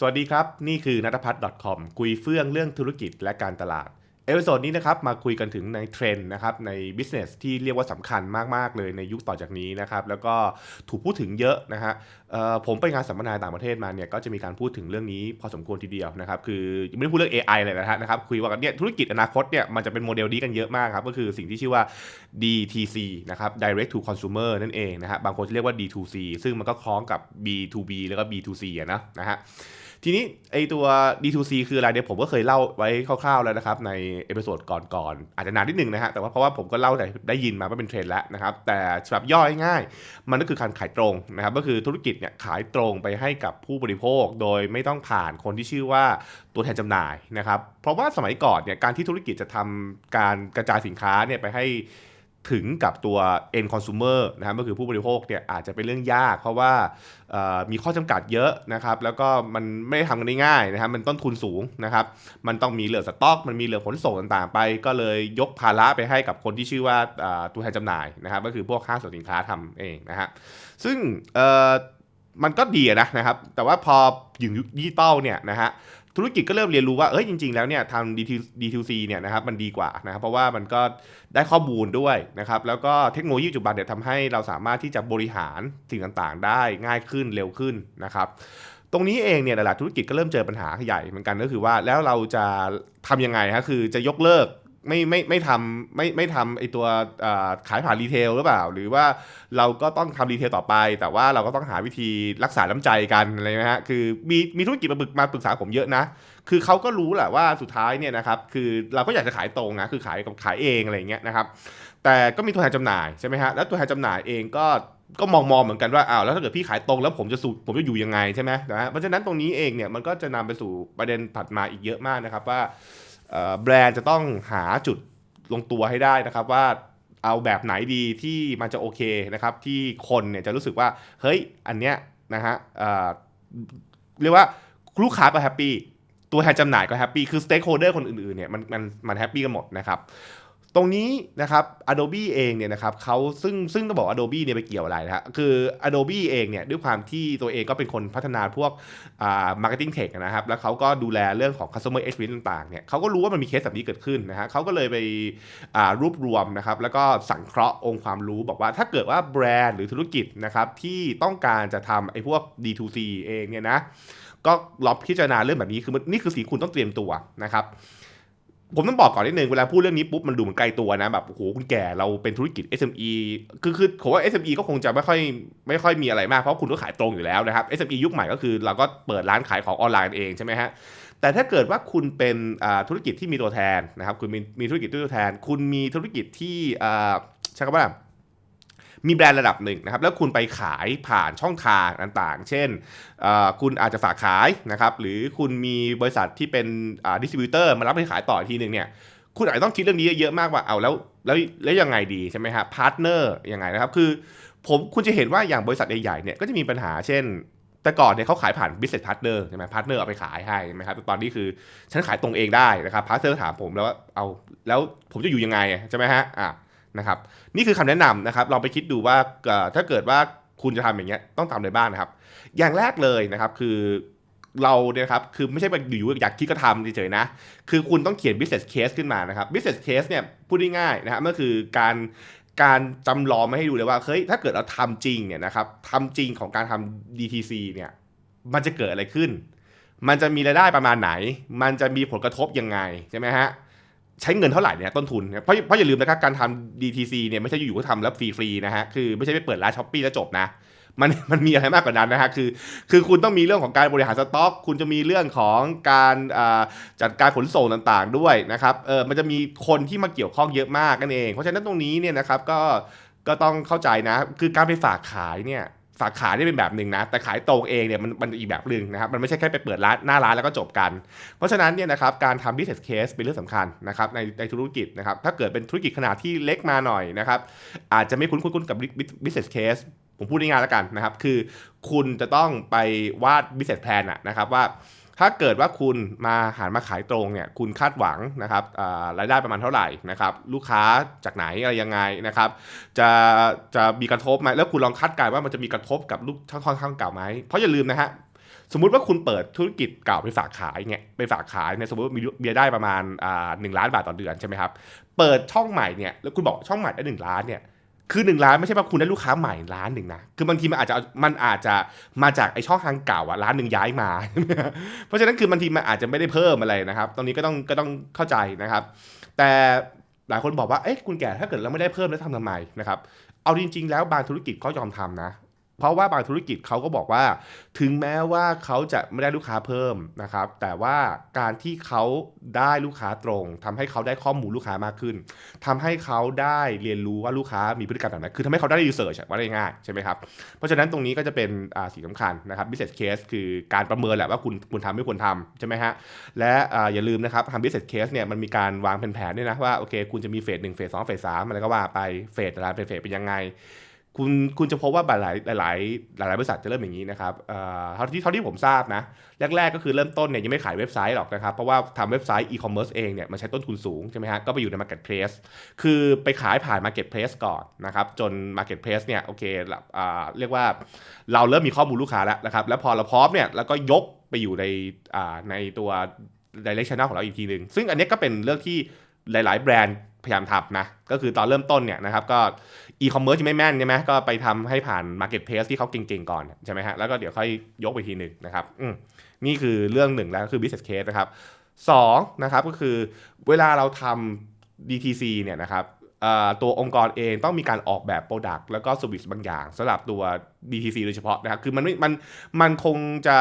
สวัสดีครับ นี่คือนัทพัฒน์ .com คุยเฟื่องเรื่องธุรกิจและการตลาด เอพิโซดนี้นะครับมาคุยกันถึงในเทรนด์นะครับใน business ที่เรียกว่าสำคัญมาก ๆ เลยในยุคต่อจากนี้นะครับแล้วก็ถูกพูดถึงเยอะนะฮะผมไปงานสัมมนาต่างประเทศมาเนี่ยก็จะมีการพูดถึงเรื่องนี้พอสมควรทีเดียวนะครับคือไม่ได้พูดเรื่อง AI เลยนะฮะนะครับคุยว่าเนี่ยธุรกิจอนาคตเนี่ยมันจะเป็นโมเดลนี้กันเยอะมากครับก็คือสิ่งที่ชื่อว่า DTC นะครับ Direct to Consumer นั่นเองนะฮะบางคนจะเรียกว่า D2C ซึ่งมันก็คล้องกับ B2B แล้วก็ B2C อะนะนะฮะ ทีนี้ไอตัว D2C คืออะไรเนี่ยผมก็เคยเล่าไว้คร่าวๆแล้วนะครับ ในเอพิโซดก่อนๆอาจจะนานนิดนึงนะฮะแต่ว่าเพราะว่าผมก็เล่าได้ได้ยินมาว่าเป็นเทรนด์แล้วนะครับ แต่ฉบับย่อยง่าย มันก็คือการขายตรงนะครับ ก็คือธุรกิจเนี่ยขายตรงไปให้กับผู้บริโภค โดยไม่ต้องผ่านคนที่ชื่อว่าตัวแทนจำหน่ายนะครับ เพราะว่าสมัยก่อนเนี่ยการที่ธุรกิจจะทำการกระจายสินค้าเนี่ยไปให้ ถึงกับตัว end consumer นะครับก็คือผู้บริโภคเนี่ยอาจจะเป็นเรื่องยาก เพราะว่ามีข้อจำกัดเยอะนะครับ แล้วก็มันไม่ได้ทำกันได้ง่ายนะครับ มันต้นทุนสูงนะครับ มันต้องมีเหลือสต็อก มันมีเหลือขนส่งต่างๆ ไป ก็เลยยกภาระไปให้กับคนที่ชื่อว่าตัวแทนจำหน่ายนะครับ ก็คือพวกห้าสินค้าทำเองนะฮะซึ่งมันก็ดีนะนะครับ แต่ว่าพออยู่ยุคดิจิตอลเนี่ยนะฮะ ธุรกิจก็เริ่มเรียนรู้ว่าเอ้ยจริง ๆแล้วเนี่ยทำ D2C เนี่ยนะครับมันดีกว่านะครับเพราะว่ามันก็ได้ข้อมูลด้วยนะครับแล้วก็เทคโนโลยีปัจจุบันเนี่ยทำให้เราสามารถที่จะบริหารสิ่งต่างๆ ได้ง่ายขึ้นเร็วขึ้นนะครับตรงนี้เองเนี่ยหลายธุรกิจก็เริ่มเจอปัญหาใหญ่เหมือนกันก็คือว่าแล้วเราจะทำยังไงฮะคือจะยกเลิก ไม่ไม่ไม่ทำไม่ไม่ทำไอตัวขายผ่านรีเทลหรือเปล่า หรือว่าเราก็ต้องทำรีเทลต่อไป แต่ว่าเราก็ต้องหาวิธีรักษาน้ำใจกันอะไรนะฮะคือมีมีธุรกิจมาปรึกมาปรึกษาผมเยอะนะ คือเขาก็รู้แหละว่าสุดท้ายเนี่ยนะครับคือเราก็อยากจะขายตรงนะคือขายกับขายเองอะไรเงี้ยนะครับ แต่ก็มีตัวแทนจำหน่ายใช่ไหมฮะแล้วตัวแทนจำหน่ายเองก็ก็มองมองเหมือนกันว่าอ้าวแล้วถ้าเกิดพี่ขายตรงแล้วผมจะสู่ผมจะอยู่ยังไงใช่ไหมนะฮะเพราะฉะนั้นตรงนี้เองเนี่ยมันก็จะนำไปสู่ประเด็นถัดมาอีกเยอะมากนะครับว่า แบรนด์จะต้องหาจุดลงตัวให้ได้นะครับว่าเอาแบบไหนดีที่มันจะโอเคนะครับ ที่คนเนี่ยจะรู้สึกว่าเฮ้ยอันเนี้ยนะฮะเเรียกว่าลูกค้าก็แฮปปี้ตัวแทนจำหน่ายก็แฮปปี้คือสเต็กโฮเดอร์คนอื่นๆเนี่ยมันมันมันแฮปปี้กันหมดนะครับ ตรงนี้นะครับ Adobe เองเนี่ยนะครับเขาซึ่งซึ่งต้องบอก Adobe เนี่ยไปเกี่ยวอะไรนะฮะคือ Adobe เองเนี่ยด้วยความที่ตัวเองก็เป็นคนพัฒนาพวกอ่า marketing tech นะครับ แล้วเขาก็ดูแลเรื่องของ customer experience ต่างๆเนี่ยเขาก็รู้ว่ามันมีเคสแบบนี้เกิดขึ้นนะฮะเขาก็เลยไปอ่ารวบรวมนะครับ แล้วก็สังเคราะห์องค์ความรู้บอกว่าถ้าเกิดว่าแบรนด์หรือธุรกิจนะครับที่ต้องการจะทำไอ้พวก D2C เองเนี่ยนะก็ลองพิจารณาเรื่องแบบนี้คือมันนี่คือสิ่งคุณต้องเตรียมตัวนะครับ ผมต้องบอกก่อนนิดนึงเวลาพูดเรื่องนี้ปุ๊บมันดูเหมือนไกลตัวนะแบบโอ้โหคุณแก่เราเป็นธุรกิจ SME คือคือผมว่า SME ก็คงจะไม่ค่อยไม่ค่อยมีอะไรมากเพราะคุณก็ขายตรงอยู่แล้วนะครับ SME ยุคใหม่ก็คือเราก็เปิดร้านขายของออนไลน์เองใช่ไหมฮะแต่ถ้าเกิดว่าคุณเป็นธุรกิจที่มีตัวแทนนะครับคุณมีมีธุรกิจตัวแทน คุณมีธุรกิจที่อ่าใช้คำว่า มีแบรนด์ระดับหนึ่งนะครับแล้วคุณไปขายผ่านช่องทางต่างๆ เช่นคุณอาจจะฝากขายนะครับหรือคุณมีบริษัทที่เป็นดิสติบิวเตอร์มารับไปขายต่อทีหนึ่งเนี่ยคุณอาจจะต้องคิดเรื่องนี้เยอะมากว่าเอาแล้วแล้วแล้วยังไงดีใช่ไหมฮะพาร์ทเนอร์ยังไงนะครับคือผมคุณจะเห็นว่าอย่างบริษัทใหญ่ๆเนี่ยก็จะมีปัญหาเช่น แต่ก่อนเนี่ยเขาขายผ่าน business partner ใช่ไหมพาร์ทเนอร์เอาไปขายให้ใช่ไหมครับแต่ตอนนี้คือฉันขายตรงเองได้นะครับพาร์ทเนอร์ถามผมแล้วว่าเอาแล้วผมจะอยู่ยังไงใช่ไหมฮะอะ นะครับนี่คือคำแนะนำนะครับลองไปคิดดูว่าถ้าเกิดว่าคุณจะทำอย่างเงี้ยต้องทำอะไรบ้างนะครับ อย่างแรกเลยนะครับคือเราเนี่ยครับคือไม่ใช่แบบอยู่อยากคิดก็ทำเฉยๆนะ คือคุณต้องเขียน business case ขึ้นมานะครับ business case เนี่ยพูดง่ายๆนะครับก็คือการการจำลองมาให้ดูเลยว่าเฮ้ยถ้าเกิดเราทำจริงเนี่ยนะครับทำจริงของการทำ DTC เนี่ยมันจะเกิดอะไรขึ้น มันจะมีรายได้ประมาณไหน มันจะมีผลกระทบยังไงใช่ไหมฮะ ใช้เงินเท่าไหร่เนี่ยต้นทุนเนี่ยเพราะเพราะอย่าลืมนะครับการทำ DTC เนี่ยไม่ใช่อยู่ๆก็ทำแล้วฟรีๆนะฮะคือไม่ใช่ไปเปิดร้านช้อปปี้แล้วจบนะมันมันมีอะไรมากกว่านั้นนะฮะคือคือคุณต้องมีเรื่องของการบริหารสต็อก คุณจะมีเรื่องของการจัดการขนส่งต่างๆด้วยนะครับเออมันจะมีคนที่มาเกี่ยวข้องเยอะมากกันเอง เพราะฉะนั้นตรงนี้เนี่ยนะครับก็ก็ต้องเข้าใจนะ คือการไปฝากขายเนี่ย ฝากขายนี่เป็นแบบหนึ่งนะ แต่ขายตรงเองเนี่ยมันมันอีกแบบหนึ่งนะครับ มันไม่ใช่แค่ไปเปิดร้านหน้าร้านแล้วก็จบกัน เพราะฉะนั้นเนี่ยนะครับการทำ business case เป็นเรื่องสำคัญนะครับในในธุรกิจนะครับ ถ้าเกิดเป็นธุรกิจขนาดที่เล็กมาหน่อยนะครับ อาจจะไม่คุ้นคุ้นกับ business case ผมพูดง่ายๆแล้วกันนะครับ คือคุณจะต้องไปวาด business plan อะนะครับว่า ถ้าเกิดว่าคุณมาหันมาขายตรงเนี่ยคุณคาดหวังนะครับรายได้ประมาณเท่าไหร่นะครับลูกค้าจากไหนอะไรยังไงนะครับจะจะมีกระทบไหมแล้วคุณลองคาดการณ์ว่ามันจะมีกระทบกับลูกช่างค่อนข้างเก่าไหมเพราะอย่าลืมนะฮะสมมุติว่าคุณเปิดธุรกิจเก่าไปฝากขายเนี่ยไปฝากขายเนี่ยสมมติว่ามีมีรายได้ประมาณหนึ่งล้านบาทต่อเดือนใช่ไหมครับเปิดช่องใหม่เนี่ยแล้วคุณบอกช่องใหม่ได้หนึ่งล้านเนี่ย คือหนึ่งล้านไม่ใช่ว่าคุณได้ลูกค้าใหม่ล้านหนึ่งนะ คือบางทีมันอาจจะมันอาจจะมาจากไอช่องทางเก่าอะร้านหนึ่งย้ายมา เพราะฉะนั้นคือบางทีมันอาจจะไม่ได้เพิ่มอะไรนะครับ ตรงนี้ก็ต้องก็ต้องเข้าใจนะครับ แต่หลายคนบอกว่า เอ๊ะคุณแก่ถ้าเกิดเราไม่ได้เพิ่มแล้วทำทำไมนะครับ เอาจริง ๆ แล้วบางธุรกิจก็ยอมทำนะ เพราะว่าบางธุรกิจเขาก็บอกว่า ถึงแม้ว่าเขาจะไม่ได้ลูกค้าเพิ่มนะครับ แต่ว่าการที่เขาได้ลูกค้าตรงทำให้เขาได้ข้อมูลลูกค้ามากขึ้นทำให้เขาได้เรียนรู้ว่าลูกค้ามีพฤติกรรมแบบไหนคือทำให้เขาได้รีเสิร์ชว่าได้ง่ายใช่ไหมครับ เพราะฉะนั้นตรงนี้ก็จะเป็นสิ่งสำคัญนะครับ business case คือการประเมินแหละว่าคุณคุณทำไม่ควรทำใช่ไหมฮะและอ่าอย่าลืมนะครับทำ business case เนี่ยมันมีการวางแผนๆด้วยนะว่าโอเค คุณจะมีเฟสหนึ่งเฟสสองเฟสสามอะไรก็ว่าไปเฟสแต่ละเป็นเฟสเป็นยังไง คุณคุณจะพบว่าหลายหลายหลายหลายบริษัทจะเริ่มอย่างนี้นะครับเอ่อเท่าที่เท่าที่ผมทราบนะ แรก ๆ ก็คือเริ่มต้นเนี่ยยังไม่ขายเว็บไซต์หรอกนะครับ เพราะว่าทำเว็บไซต์อีคอมเมิร์ซเองเนี่ยมันใช้ต้นทุนสูงใช่ไหมฮะ ก็ไปอยู่ใน Marketplace คือไปขายผ่าน Marketplace ก่อนนะครับ จน Marketplace เนี่ยโอเคอ่าเรียกว่าเราเริ่มมีข้อมูลลูกค้าแล้วนะครับ แล้วพอเราพร้อมเนี่ยแล้วก็ยกไปอยู่ในอ่าในตัว direct channel ของเราอีกทีหนึ่งซึ่งอันนี้ก็เป็นเรื่องที่หลาย ๆ แบรนด์ พยายามทำนะ ก็คือตอนเริ่มต้นเนี่ยนะครับก็อีคอมเมิร์ซยังไม่แม่นใช่ไหมก็ไปทำให้ผ่าน Marketplace ที่เขาเก่งๆก่อนใช่ไหมฮะแล้วก็เดี๋ยวค่อยยกไปทีหนึ่งนะครับอืมนี่คือเรื่องหนึ่งแล้วก็คือ business case นะครับสองนะครับก็คือเวลาเราทำ DTC เนี่ยนะครับตัวองค์กรเองต้องมีการออกแบบ Product แล้วก็ Service บางอย่างสำหรับตัว DTC โดยเฉพาะนะครับคือมันไม่มันมันคงจะ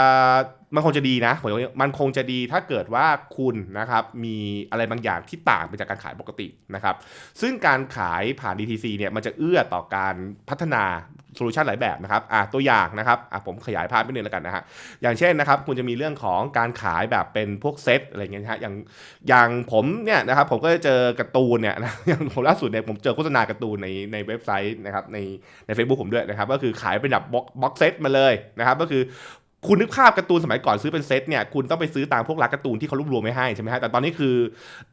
มันคงจะดีนะผมว่ามันคงจะดีถ้าเกิดว่าคุณนะครับมีอะไรบางอย่างที่ต่างไปจากการขายปกตินะครับ ซึ่งการขายผ่าน DTC เนี่ยมันจะเอื้อต่อการพัฒนาโซลูชันหลายแบบนะครับอะตัวอย่างนะครับอะผมขยายภาพไปหนึ่งแล้วกันนะฮะอย่างเช่นนะครับคุณจะมีเรื่องของการขายแบบเป็นพวกเซตอะไรเงี้ยนะฮะอย่างอย่างผมเนี่ยนะครับผมก็จะเจอการ์ตูนเนี่ยนะอย่างผมล่าสุดเนี่ยผมเจอโฆษณาการ์ตูนในในเว็บไซต์นะครับในใน Facebook ผมด้วยนะครับก็คือขายเป็นแบบบ็อกบ็อกเซตมาเลยนะครับก็คือ คุณนึกภาพการ์ตูนสมัยก่อนซื้อเป็นเซตเนี่ยคุณต้องไปซื้อตามพวกร้านการ์ตูนที่เขารวบรวมไม่ให้ใช่ไหมฮะแต่ตอนนี้คือ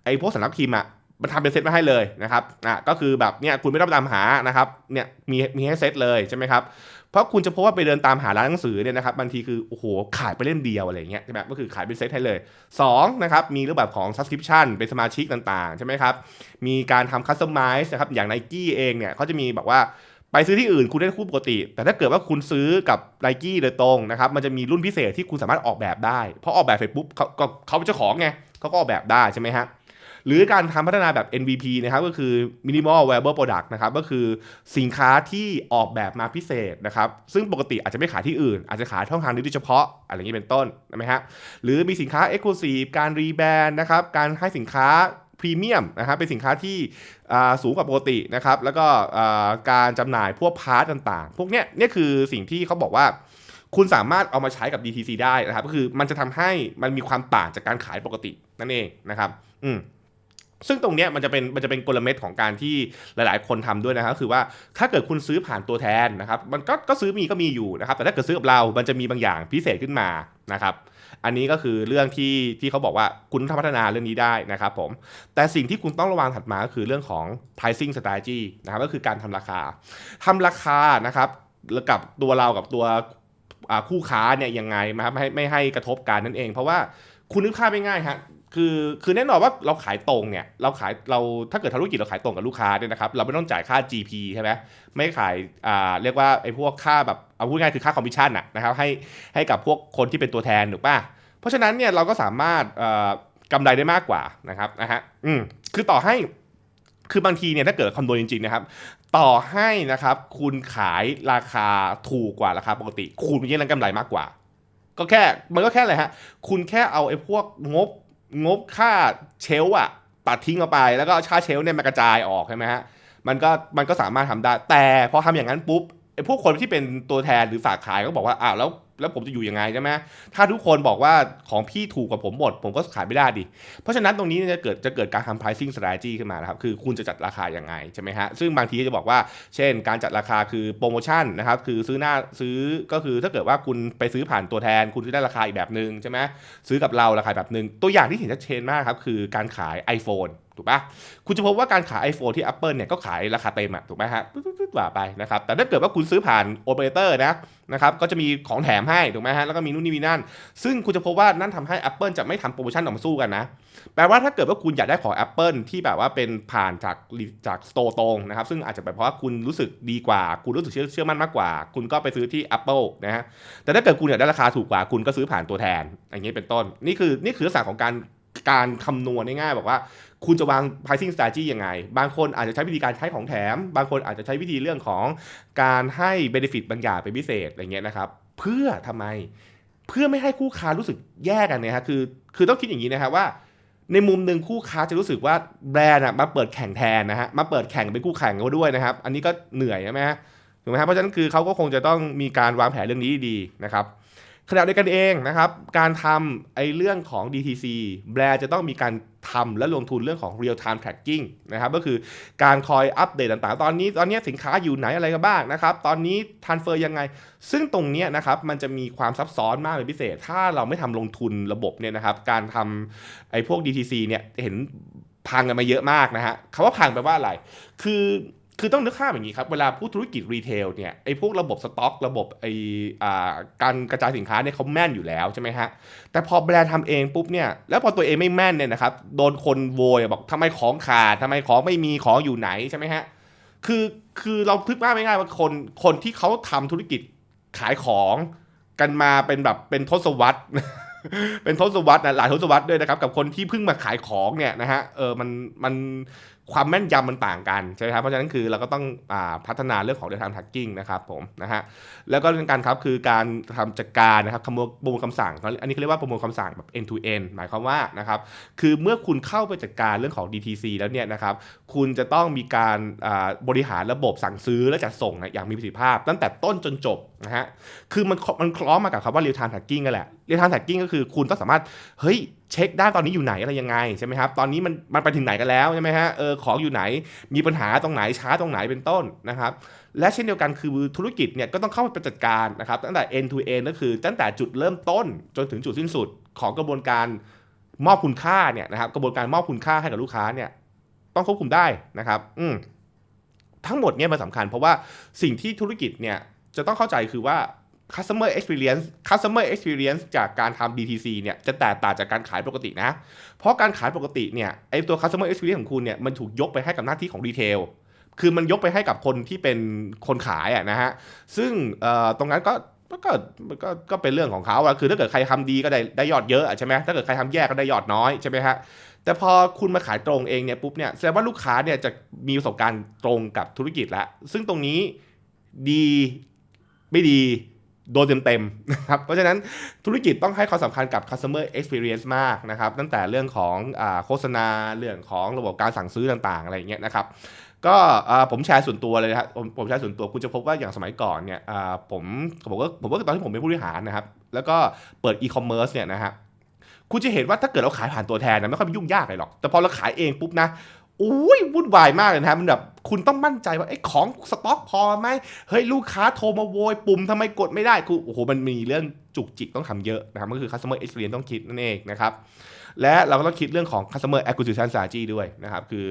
ไอ้พวกสำนักพิมพ์อะมันทำเป็นเซตมาให้เลยนะครับอะก็คือแบบเนี่ยคุณไม่ต้องตามหานะครับเนี่ยมีมีให้เซตเลยใช่ไหมครับเพราะคุณจะพบว่าไปเดินตามหาร้านหนังสือเนี่ยนะครับบางทีคือโอ้โหขายไปเล่มเดียวอะไรเงี้ยใช่ไหมก็คือขายเป็นเซตให้เลย2นะครับมีรูปแบบของ subscription เป็นสมาชิกต่างๆใช่ไหมครับมีการทำ customize นะครับอย่าง n i กี้เองเนี่ยเขาจะมีแบบว่า ไปซื้อที่อื่นคุณได้คู่ปกติ แต่ถ้าเกิดว่าคุณซื้อกับไ i กี้โดยตรงนะครับ มันจะมีรุ่นพิเศษที่คุณสามารถออกแบบได้เพราะออกแบบเสร็จปุ๊บเขาเขาเป็นเจ้าของไงเขาก็ออกแบบได้ใช่ไหมฮะหรือการทำพัฒนาแบบ MVP นะครับก็คือ minimal viable product นะครับก็คือสินค้าที่ออกแบบมาพิเศษนะครับซึ่งปกติอาจจะไม่ขายที่อื่น อาจจะขายช่องทางนี้โดยเฉพาะอะไรอย่างนี้เป็นต้นใช่ไหมฮะหรือมีสินค้า exclusive การรีแบรนด์นะครับการให้สินค้า รีเมียมนะครับเป็นสินค้าที่สูงกว่าปกตินะครับแล้วก็การจำหน่ายพวกพาร์ทต่างๆ พวกเนี้ยนี่คือสิ่งที่เขาบอกว่าคุณสามารถเอามาใช้กับ DTC ได้นะครับก็คือมันจะทำให้มันมีความต่างจากการขายปกตินั่นเองนะครับ อืม ซึ่งตรงเนี้ยมันจะเป็นมันจะเป็นกลเม็ดของการที่หลาย ๆ คนทำด้วยนะครับก็คือว่าถ้าเกิดคุณซื้อผ่านตัวแทนนะครับมันก็ก็ซื้อมีก็มีอยู่นะครับแต่ถ้าเกิดซื้อกับเรา มันจะมีบางอย่างพิเศษขึ้นมานะครับอันนี้ก็คือเรื่องที่ที่เขาบอกว่าคุณต้องพัฒนาเรื่องนี้ได้นะครับผมแต่สิ่งที่คุณต้องระวังถัดมาก็คือเรื่องของ pricing strategy นะครับก็คือการทำราคาทำราคานะครับกับตัวเรากับตัวคู่ค้าเนี่ยยังไงนะครับไม่ให้ไม่ให้กระทบกันนั่นเอง เพราะว่าคุณนึกภาพง่ายๆฮะ คือคือแน่นอนว่าเราขายตรงเนี่ยเราขายเราถ้าเกิดทำธุรกิจเราขายตรงกับลูกค้าเนี่ยนะครับเราไม่ต้องจ่ายค่า GP ใช่ไหมไม่ขายอ่าเรียกว่าไอ้พวกค่าแบบเอาพูดง่ายคือค่าคอมมิชชั่นอะนะครับให้ให้กับพวกคนที่เป็นตัวแทนถูกป่ะเพราะฉะนั้นเนี่ยเราก็สามารถเอ่อกำไรได้มากกว่านะครับนะฮะอืมคือต่อให้คือบางทีเนี่ยถ้าเกิดคำนวณจริงๆนะครับ ต่อให้นะครับคุณขายราคาถูกกว่าราคาปกติ คุณมีเงินกำไรมากกว่า ก็แค่มันก็แค่อะไรฮะคุณแค่เอาไอ้พวกงบ งบค่าเชลอะตัดทิ้งออกไป แล้วก็เอาค่าเชลเนี่ยมากระจายออกใช่ไหมฮะมันก็มันก็สามารถทำได้ แต่พอทำอย่างนั้นปุ๊บไอ้พวกคนที่เป็นตัวแทนหรือฝากขายก็บอกว่าอ้าวแล้ว แล้วผมจะอยู่ยังไงใช่ไหมถ้าทุกคนบอกว่าของพี่ถูกกว่าผมหมด ผมก็ขายไม่ได้ดิ เพราะฉะนั้นตรงนี้จะเกิดจะเกิดการทำ pricing strategy ขึ้นมานะครับ คือคุณจะจัดราคายังไงใช่ไหมฮะ ซึ่งบางทีจะบอกว่า เช่น การจัดราคาคือโปรโมชั่นนะครับ คือซื้อหน้าซื้อก็คือถ้าเกิดว่าคุณไปซื้อผ่านตัวแทน คุณจะได้ราคาอีกแบบหนึ่งใช่ไหมซื้อกับเราราคาแบบหนึ่งตัวอย่างที่เห็นชัดเจนมากครับคือการขาย iPhone ถูกปะคุณจะพบว่าการขาย iPhone ที่ Apple เนี่ยก็ขายราคาเต็มอะถูกไหมฮะปึ๊ดๆว่าไปนะครับ แต่ถ้าเกิดว่าคุณซื้อผ่านโอเปอเรเตอร์นะนะครับ ก็จะมีของแถมให้ถูกไหมฮะ แล้วก็มีนู่นนี่มีนั่น ซึ่งคุณจะพบว่านั่นทำให้ Apple จะไม่ทำโปรโมชั่นออกมาสู้กันนะ แปลว่าถ้าเกิดว่าคุณอยากได้ของ Apple ที่แบบว่าเป็นผ่านจากจากสโตร์ตรงนะครับ ซึ่งอาจจะเป็นเพราะว่าคุณรู้สึกดีกว่า คุณรู้สึกเชื่อเชื่อมั่นมากกว่า คุณก็ไปซื้อที่ Apple นะฮะ แต่ถ้าเกิดคุณอยากได้ราคาถูกกว่า คุณก็ซื้อผ่านตัวแทน อย่างนี้เป็นต้น นี่คือนี่คือลักษณะของการการคำนวณง่ายๆบอกว่า คุณจะวาง pricing strategy ยังไง บางคนอาจจะใช้วิธีการใช้ของแถม บางคนอาจจะใช้วิธีเรื่องของการให้ benefit บางอย่างเป็นพิเศษอะไรเงี้ยนะครับ เพื่อทำไม เพื่อไม่ให้คู่ค้ารู้สึกแย่กันเนี่ยฮะคือ คือต้องคิดอย่างนี้นะครับว่า ในมุมหนึ่งคู่ค้าจะรู้สึกว่าแบรนด์อะมาเปิดแข่งแทนนะฮะ มาเปิดแข่งเป็นคู่แข่งเขาด้วยนะครับ อันนี้ก็เหนื่อยใช่ไหมฮะถูกไหมครับเพราะฉะนั้นคือเขาก็คงจะต้องมีการวางแผนเรื่องนี้ดีๆนะครับขณะเดียวกันเองนะครับ การทำไอ้เรื่องของ DTC แบรนด์จะต้องมีการ ทำและลงทุนเรื่องของ real time tracking นะครับก็คือการคอยอัปเดตต่างๆ ตอนนี้ตอนนี้สินค้าอยู่ไหนอะไรกันบ้างนะครับตอนนี้ transfer ยังไง ซึ่งตรงนี้นะครับมันจะมีความซับซ้อนมากเป็นพิเศษ ถ้าเราไม่ทำลงทุนระบบเนี่ยนะครับการทำไอ้พวก DTC เนี่ยเห็นพังกันมาเยอะมากนะฮะคำว่าพังแปลว่าอะไร คือ คือต้องนึกภาพอย่างนี้ครับ เวลาพูดธุรกิจรีเทลเนี่ยไอ้พวกระบบสต็อก ระบบไอ้การกระจายสินค้าเนี่ยเขาแม่นอยู่แล้วใช่ไหมฮะ แต่พอแบรนด์ทำเองปุ๊บเนี่ย แล้วพอตัวเองไม่แม่นเนี่ยนะครับ โดนคนโวยบอกทำไมของขาดทำไมของไม่มีของอยู่ไหนใช่ไหมฮะ คือคือเราพึกภาพไม่ง่ายว่าคนคนที่เขาทำธุรกิจขายของกันมาเป็นแบบเป็นทศวรรษเป็นทศวรรษนะหลายทศวรรษด้วยนะครับกับคนที่เพิ่งมาขายของเนี่ยนะฮะเออมันมัน ความแม่นยำมันต่างกันใช่ไหมครับเพราะฉะนั้นคือเราก็ต้องอพัฒนาเรื่องของ real time tracking นะครับผมนะฮะแล้วก็เรื่องการครับคือการทำจัดการนะครับขโมยประมวลคำสั่ง อันนี้เขาเรียกว่าประมวลคำสั่งแบบ end to end หมายความว่านะครับคือเมื่อคุณเข้าไปจัดการเรื่องของ DTC แล้วเนี่ยนะครับคุณจะต้องมีการบริหารระบบสั่งซื้อและจัดส่งนะอย่างมีประสิทธิภาพ ตั้งแต่ต้นจนจบ นะฮะ คือมันมันคล้องมากับคำว่า real time tracking กันแหละ real time tracking ก็คือคุณต้องสามารถ เฮ้ย เช็คได้ตอนนี้อยู่ไหนอะไรยังไงใช่ไหมครับ ตอนนี้มันมันไปถึงไหนกันแล้วใช่ไหมฮะ เออ ของอยู่ไหน มีปัญหาตรงไหน ช้าตรงไหนเป็นต้นนะครับ และเช่นเดียวกันคือธุรกิจเนี่ยก็ต้องเข้าไปจัดการนะครับ ตั้งแต่ end to end ก็คือตั้งแต่จุดเริ่มต้นจนถึงจุดสิ้นสุดของกระบวนการมอบคุณค่าเนี่ยนะครับ กระบวนการมอบคุณค่าให้กับลูกค้าเนี่ยต้องควบคุมได้นะครับ อืมทั้งหมดเนี่ยมันสำคัญเพราะว่าสิ่งที่ธุรกิจเนี่ย จะต้องเข้าใจคือว่า customer experience customer experience จากการทำ DTC เนี่ยจะแตกต่างจากการขายปกตินะ เพราะการขายปกติเนี่ยไอตัว customer experience ของคุณเนี่ยมันถูกยกไปให้กับหน้าที่ของรีเทลคือมันยกไปให้กับคนที่เป็นคนขายอะนะฮะซึ่งตรงนั้นก็ก็ก็ก็ก็เป็นเรื่องของเขาอะคือถ้าเกิดใครทำดีก็ได้ได้ยอดเยอะใช่ไหมถ้าเกิดใครทำแย่ก็ได้ยอดน้อยใช่ไหมฮะแต่พอคุณมาขายตรงเองเนี่ยปุ๊บเนี่ยแสดงว่าลูกค้าเนี่ยจะมีประสบการณ์ตรงกับธุรกิจแล้วซึ่งตรงนี้ดี ไม่ดีโดนเต็มๆนะครับ เพราะฉะนั้นธุรกิจต้องให้ความสำคัญกับ customer experience มากนะครับ ตั้งแต่เรื่องของอโฆษณา เรื่องของระบบการสั่งซื้อต่างๆ อะไรอย่างเงี้ยนะครับ ก็ผมแชร์ส่วนตัวเลยนะครับผมผมแชร์ส่วนตัวคุณจะพบว่าอย่างสมัยก่อนเนี่ยอ่าผมผมก็ผมก็ตอนที่ผมเป็นผู้บริหารนะครับ แล้วก็เปิดอีคอมเมิร์ซเนี่ยนะฮะคุณจะเห็นว่าถ้าเกิดเราขายผ่านตัวแทนนะไม่ค่อยยุ่งยากเลยหรอก แต่พอเราขายเองปุ๊บนะ อุ้ยวุ่นวายมากเลยนะครับมันแบบคุณต้องมั่นใจว่าไอ้ของสต็อกพอไหมเฮ้ยลูกค้าโทรมาโวย ปุ่มทำไมกดไม่ได้คือโอ้โหมันมีเรื่องจุกจิกต้องทำเยอะนะครับก็คือ customer experience ต้องคิดนั่นเองนะครับและเราก็ต้องคิดเรื่องของ customer acquisition strategy ด้วยนะครับ คือ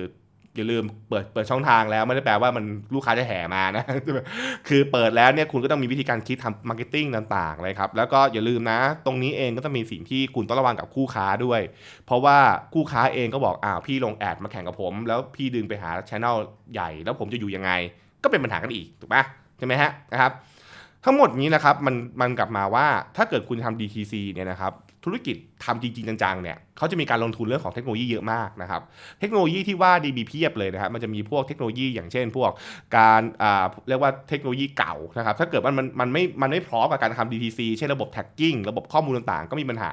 อย่าลืมเปิดเปิดช่องทางแล้วไม่ได้แปลว่ามันลูกค้าจะแห่มานะ คือเปิดแล้วเนี่ยคุณก็ต้องมีวิธีการคิดทำมาร์เก็ตติ้งต่างๆเลยครับ แล้วก็อย่าลืมนะ ตรงนี้เองก็ต้องมีสิ่งที่คุณต้องระวังกับคู่ค้าด้วย เพราะว่าคู่ค้าเองก็บอกอ้าวพี่ลงแอดมาแข่งกับผม แล้วพี่ดึงไปหาช anel ใหญ่ แล้วผมจะอยู่ยังไง ก็เป็นปัญหากันอีกถูกปะใช่ไหมฮะนะครับทั้งหมดนี้นะครับมันมันกลับมาว่าถ้าเกิดคุณทำ DTC เนี่ยนะครับ ธุรกิจทำจริงๆ จังๆ เนี่ยเขาจะมีการลงทุนเรื่องของเทคโนโลยีเยอะมากนะครับ เทคโนโลยีที่ว่าดีมีเพียบเลยนะครับ มันจะมีพวกเทคโนโลยีอย่างเช่น พวกการอ่าเรียกว่าเทคโนโลยีเก่านะครับ ถ้าเกิดว่ามันมันไม่ มันไม่พร้อมกับการทำ DTC เช่นระบบแท็กกิ้ง ระบบข้อมูลต่างๆ ก็มีปัญหา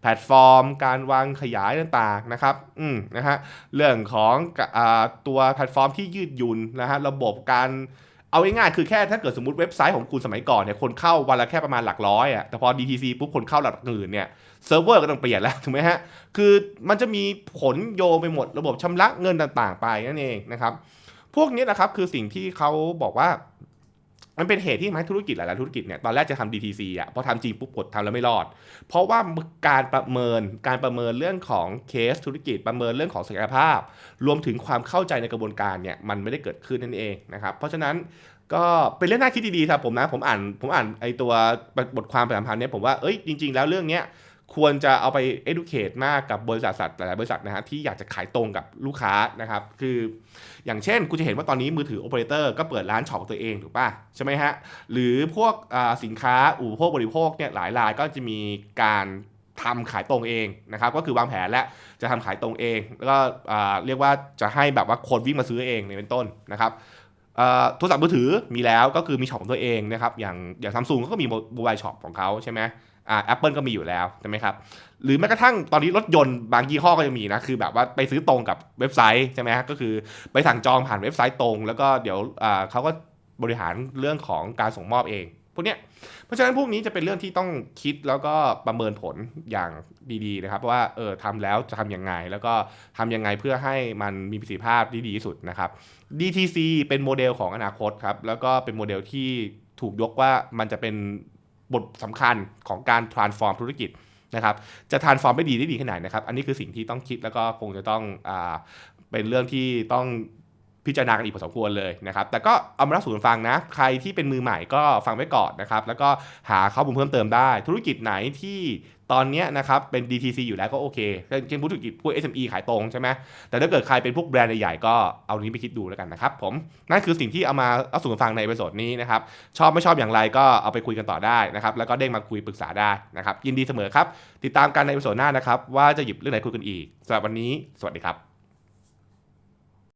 แพลตฟอร์ม การวางขยายต่างๆ นะครับ อืม นะฮะ เรื่องของอ่าตัวแพลตฟอร์มที่ยืดหยุ่นนะฮะ ระบบการเอาง่ายๆคือแค่ถ้าเกิดสมมติเว็บไซต์ของคุณสมัยก่อนเนี่ยคนเข้าวันละแค่ประมาณหลักร้อยอะแต่พอ DTC ปุ๊บคนเข้าหลักหมื่นเนี่ย เซิร์ฟเวอร์ก็ต้องเปลี่ยนแล้วถูกไหมฮะ คือมันจะมีผลโยไปหมดระบบชำระเงินต่างๆ ไปนั่นเองนะครับ พวกนี้นะครับคือสิ่งที่เขาบอกว่า มันเป็นเหตุที่ทำให้ธุรกิจหลายๆธุรกิจเนี่ยตอนแรกจะทำ DTC อะพอทำจริงปุ๊บกดทำแล้วไม่รอด เพราะว่าการประเมินการประเมินเรื่องของเคสธุรกิจประเมินเรื่องของศักยภาพ รวมถึงความเข้าใจในกระบวนการเนี่ยมันไม่ได้เกิดขึ้นนั่นเองนะครับ เพราะฉะนั้นก็เป็นเรื่องน่าคิดดีๆครับผมนะผมอ่านผมอ่านไอตัวบทความประชาสัมพันธ์เนี่ยผมว่าเอ้ยจริง ๆ แล้วเรื่องเนี้ย ควรจะเอาไป educate มากกับบริษัทสัตว์หลายบริษัทนะฮะที่อยากจะขายตรงกับลูกค้านะครับคืออย่างเช่นคุณจะเห็นว่าตอนนี้มือถือโอเปอเรเตอร์ก็เปิดร้านช็อปตัวเองถูกป่ะใช่ไหมฮะหรือพวกอ่าสินค้าอุปโภคบริโภคเนี่ยหลายรายก็จะมีการทำขายตรงเองนะครับก็คือวางแผนและจะทำขายตรงเอง แล้วก็อ่าเรียกว่าจะให้แบบว่าคนวิ่งมาซื้อเองในเป็นต้นนะครับอ่าโทรศัพท์มือถือมีแล้วก็คือมีช็อปของตัวเองนะครับอย่างอย่างซัมซุงก็มีโมบายช็อปของเขาใช่ไหม อ่าแอปเปิลก็มีอยู่แล้วใช่ไหมครับหรือแม้กระทั่งตอนนี้รถยนต์บางยี่ห้อก็ยังมีนะ คือแบบว่าไปซื้อตรงกับเว็บไซต์ใช่ไหมฮะก็คือไปสั่งจองผ่านเว็บไซต์ตรง แล้วก็เดี๋ยวอ่าเขาก็บริหารเรื่องของการส่งมอบเองพวกเนี้ยเพราะฉะนั้นพวกนี้จะเป็นเรื่องที่ต้องคิดแล้วก็ประเมินผลอย่างดีๆนะครับว่าเออทำแล้วจะทำยังไง แล้วก็ทำยังไงเพื่อให้มันมีประสิทธิภาพที่ดีที่สุดนะครับ DTC เป็นโมเดลของอนาคตครับแล้วก็เป็นโมเดลที่ถูกยกว่ามันจะเป็น บทสำคัญของการ transform ธุรกิจนะครับ จะทานฟอร์มไม่ดีได้ดีแค่ไหนนะครับ อันนี้คือสิ่งที่ต้องคิดแล้วก็คงจะต้องอเป็นเรื่องที่ต้อง พิจารณากันอีกพอสมควรเลยนะครับ แต่ก็เอามาเล่าสู่กันฟังนะ ใครที่เป็นมือใหม่ก็ฟังไว้ก่อนนะครับ แล้วก็หาข้อมูลเพิ่มเติมได้ ธุรกิจไหนที่ตอนนี้นะครับเป็น DTC อยู่แล้วก็โอเค เช่นธุรกิจพวก SME ขายตรงใช่ไหม แต่ถ้าเกิดใครเป็นพวกแบรนด์ใหญ่ๆก็เอานี้ไปคิดดูแล้วกันนะครับผม นั่นคือสิ่งที่เอามาเอาสู่กันฟังในเอพิโซดนี้นะครับ ชอบไม่ชอบอย่างไรก็เอาไปคุยกันต่อได้นะครับ แล้วก็เด้งมาคุยปรึกษาได้นะครับ ยินดีเสมอครับ ติดตามกันในเอพิโซดหน้านะครับว่าจะหยิบเรื่องไหนคุยกันอีกสำหรับวันนี้ สวัสดีครับ